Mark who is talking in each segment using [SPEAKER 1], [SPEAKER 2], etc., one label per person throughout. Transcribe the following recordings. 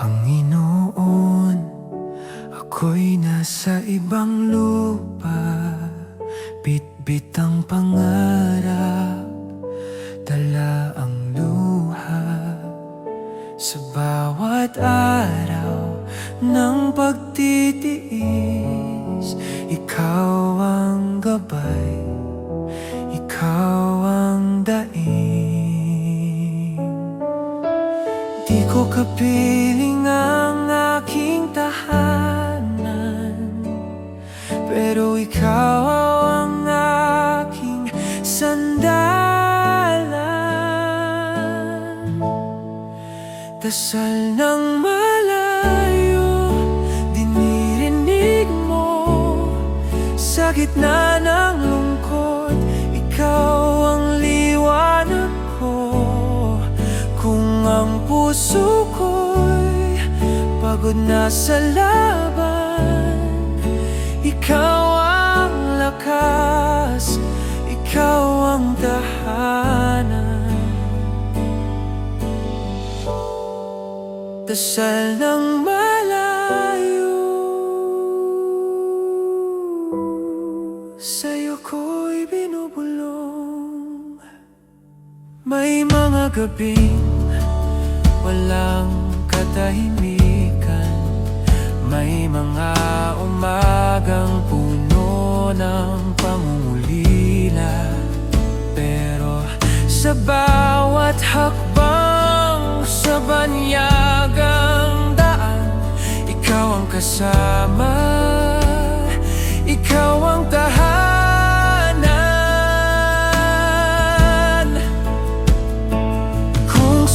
[SPEAKER 1] Panginoon, ako'y nasa ibang lupa. Bitbit ang pangarap, dala ang luha. Sa bawat araw ng pagtitiis Ikaw ang gabay, kapiling ang aking tahanan. Pero ikaw ang aking sandalan. Dasal ng malayo Dinirinig mo Sa gitna ng puso ko'y Pagod na sa laban. Ikaw ang lakas Ikaw ang tahanan. Dasal ng malayo Sa'yo ko'y binubulong. May mga gabing walang katahimikan. May mga umagang puno ng pangungulila. Pero sa bawat hakbang sa banyagang daan Ikaw ang kasama, ikaw ang tahanan. Kung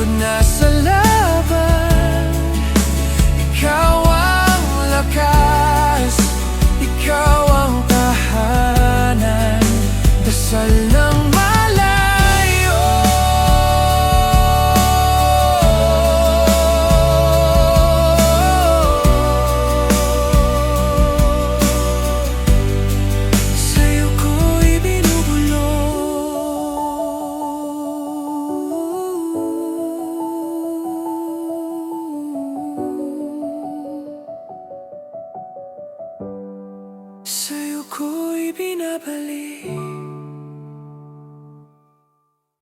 [SPEAKER 1] pagod na sa laban Ikaw ang lakas, ikaw ang tahanan. Dasal Sa'yo ko'y binabalik